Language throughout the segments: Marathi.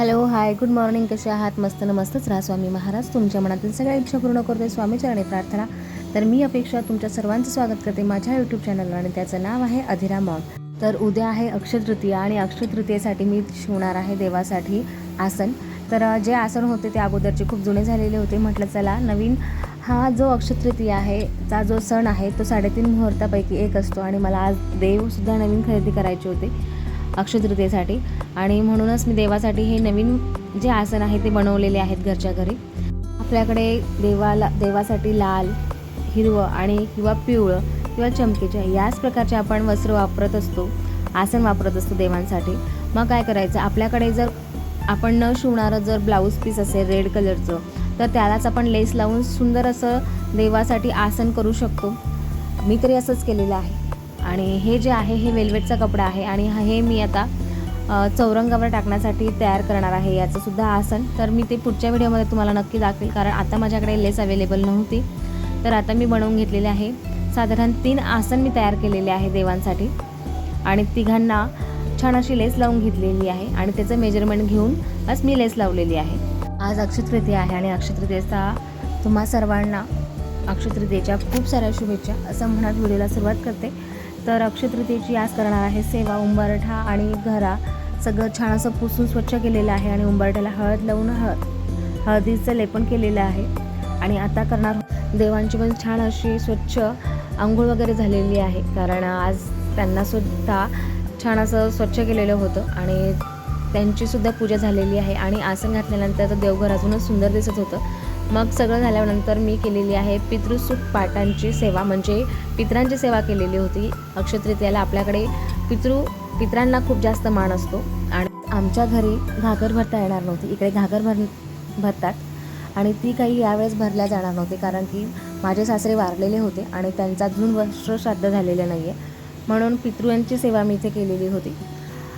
हॅलो हाय गुड मॉर्निंग कसे आहात? मस्त नमस्तच मस्तच राहा स्वामी महाराज. तुमच्या मनातील सगळ्या इच्छा पूर्ण करते स्वामीचरणी प्रार्थना. तर मी अपेक्षा तुमच्या सर्वांचं स्वागत करते माझ्या यूट्यूब चॅनलवर आणि त्याचं नाव आहे अधिरा मॉम. तर उद्या आहे अक्षतृतीय आणि अक्षतृतीयेसाठी मी शिवणार आहे देवासाठी आसन. तर जे आसन होते ते अगोदरचे खूप जुने झालेले होते. म्हटलं चला नवीन हा जो अक्षतृतीय आहे चा जो सण आहे तो साडेतीन मुहूर्तापैकी एक असतो. आणि मला आज देवसुद्धा नवीन खरेदी करायचे होते. अक्षतृतीयेसाठी आणि म्हणूनच मी देवासाठी हे नवीन जे आसन आहे ते बनवलेले आहेत घरच्या घरी. आपल्याकडे देवाला देवासाठी लाल हिरवं आणि किंवा पिवळं किंवा चमकीच्या याच प्रकारचे आपण वस्त्र वापरत असतो आसन वापरत असतो देवांसाठी. मग काय करायचं? आपल्याकडे जर आपण न शिवणारं जर ब्लाऊज पीस असेल रेड कलरचं तर त्यालाच आपण लेस लावून सुंदर असं देवासाठी आसन करू शकतो. मी तरी असंच केलेलं आहे. आणि हे जे आहे हे वेल्वेटचा कपडा आहे आणि हा- हे मी आता चौरंगावर टाकण्यासाठी तयार करणार आहे. याचंसुद्धा आसन तर मी ते पुढच्या व्हिडिओमध्ये तुम्हाला नक्की दाखवेल कारण आता माझ्याकडे लेस अवेलेबल नव्हती. तर आता मी बनवून घेतलेले आहे. साधारण तीन आसन मी तयार केलेले आहे देवांसाठी. आणि तिघांना छान अशी लेस लावून घेतलेली आहे आणि त्याचं मेजरमेंट घेऊन आज मी लेस लावलेली आहे. आज अक्षय तृतीया आहे आणि अक्षय तृतीयेचा तुम्हा सर्वांना अक्षय तृतीयेच्या खूप साऱ्या शुभेच्छा असं म्हणत व्हिडिओला सुरुवात करते. तर अक्षय तृतीयेची आज करणार आहे सेवा उंबरठा आणि घरा. सगळं छान असं पुसून स्वच्छ केलेलं आहे आणि उंबरठ्याला हळद लावून हळ हळदीचं लेपन केलेलं आहे. आणि आता करणार देवांची पण छान अशी स्वच्छ आंघोळ वगैरे झालेली आहे. कारण आज त्यांनासुद्धा छान असं स्वच्छ केलेलं होतं आणि त्यांचीसुद्धा पूजा झालेली आहे. आणि आसन घातल्यानंतर तर देवघर अजूनच सुंदर दिसत होतं. मग सगळं झाल्यानंतर मी केलेली आहे पितृसुख पाटांची सेवा. म्हणजे पितरांची सेवा केलेली होती. अक्षतृतीयाला आपल्याकडे पितृ पितरांना खूप जास्त मान असतो. आणि आमच्या घरी घागर भरता येणार नव्हती. इकडे घागर भर भरतात. आणि ती काही यावेळेस भरल्या जाणार नव्हती. कारण की माझे सासरे वारलेले होते आणि त्यांचा अजून वस्त्र श्राद्ध झालेलं नाही आहे म्हणून पितृयांची सेवा मी इथे केलेली होती.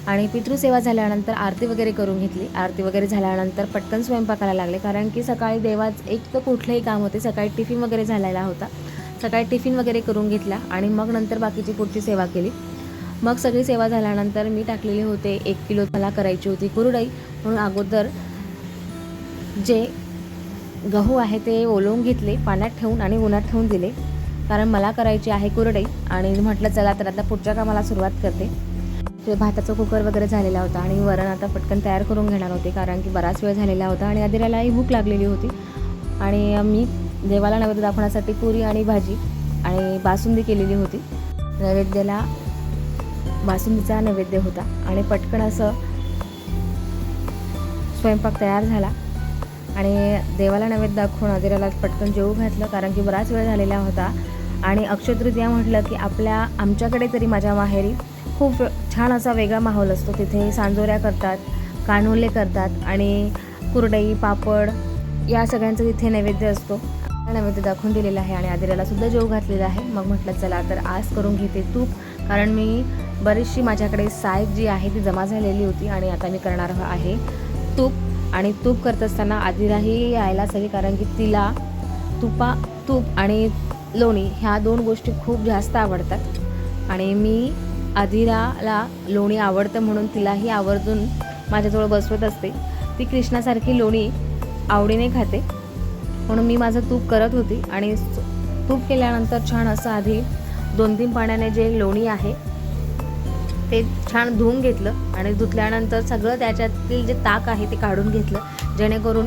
आणि पितृसेवा झाल्यानंतर आरती वगैरे करून घेतली. आरती वगैरे झाल्यानंतर पटकन स्वयंपाकाला लागले. कारण की सकाळी देवाच एक तर कुठलंही काम होते सकाळी टिफिन वगैरे झालेला होता. सकाळी टिफिन वगैरे करून घेतला आणि मग नंतर बाकीची पुढची सेवा केली. मग सगळी सेवा झाल्यानंतर मी टाकलेले होते एक किलो मला करायची होती कुरडई. म्हणून अगोदर जे गहू आहे ते ओलवून घेतले पाण्यात ठेवून आणि उन्हात ठेवून दिले. कारण मला करायची आहे कुरडई आणि म्हटलं चला तर आता पुढच्या कामाला सुरुवात करते. ते भाताचा कुकर वगैरे झालेला होता आणि वरण आता पटकन तयार करून घेणार होते कारण की बराच वेळ झालेला होता आणि आदिरालाही भूक लागलेली होती. आणि मी देवाला नैवेद्य दाखवण्यासाठी पुरी आणि भाजी आणि बासुंदी केलेली होती. नैवेद्याला बासुंदीचा नैवेद्य होता आणि पटकन असं स्वयंपाक तयार झाला. आणि देवाला नैवेद्य दाखवून आदिराला पटकन जेवू घातलं कारण की बराच वेळ झालेला होता. आणि अक्षय तृतीया म्हटलं की आपल्या आमच्याकडे तरी माझ्या माहेरी खूप छान असा वेगळा माहोल असतो. तिथे सांजोऱ्या करतात कानोले करतात आणि कुरडई पापड या सगळ्यांचा तिथे नैवेद्य असतो. नैवेद्य दाखवून दिलेला आहे आणि आदिराला सुद्धा जेव घातलेला आहे. मग म्हटलं चला तर आज करून घेते तूप. कारण मी बरीचशी माझ्याकडे साय जी आहे ती जमा झालेली होती आणि आता मी करणार आहे तूप. आणि तूप करत असताना आदिराही यायला हवी कारण की तिला तुपा तूप आणि लोणी ह्या दोन गोष्टी खूप जास्त आवडतात. आणि मी आदिराला लोणी आवडतं म्हणून तिलाही आवर्जून माझ्याजवळ बसवत असते. ती कृष्णासारखी लोणी आवडीने खाते. म्हणून मी माझं तूप करत होती आणि तूप केल्यानंतर छान असं आधी दोन तीन पाण्याने जे लोणी आहे ते छान धुवून घेतलं आणि धुतल्यानंतर सगळं त्याच्यातील जे ताक आहे ते काढून घेतलं. जेणेकरून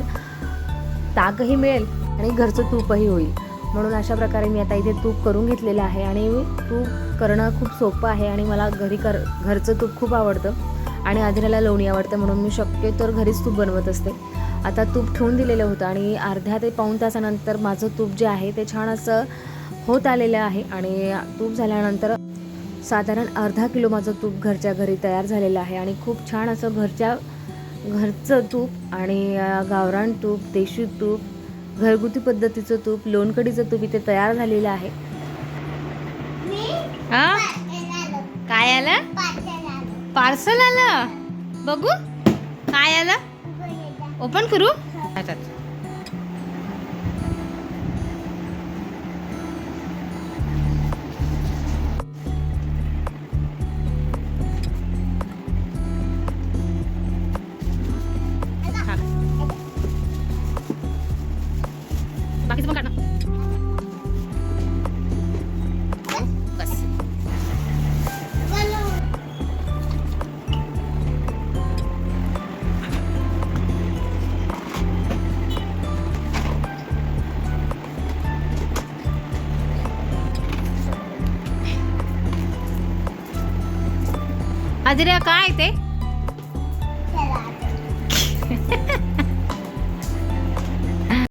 ताकही मिळेल आणि घरचं तूपही होईल. म्हणून अशा प्रकारे मी आता इथे तूप करून घेतलेलं आहे आणि तूप करणं खूप सोपं आहे आणि मला घरी कर घरचं तूप खूप आवडतं आणि आधिराला लोणी आवडतं म्हणून मी शक्यतोवर घरीच तूप बनवत असते. आता तूप ठेवून दिलेलं होतं आणि अर्ध्या ते पाऊण तासानंतर माझं तूप जे आहे ते छान असं होत आलेलं आहे आणि तूप झाल्यानंतर साधारण अर्धा किलो माझं तूप घरच्या घरी तयार झालेलं आहे आणि खूप छान असं घरच्या घरचं तूप आणि गावरान तूप देशी तूप घरगुती पद्धतीचं तूप लोणकढीचं तूप इथे तयार झालेलं आहे. हा? काय आलं? पार्सल आलं. बघू काय आलं? ओपन करू? अच्छा बाकीचं पण काढणार अजिरा काय ते?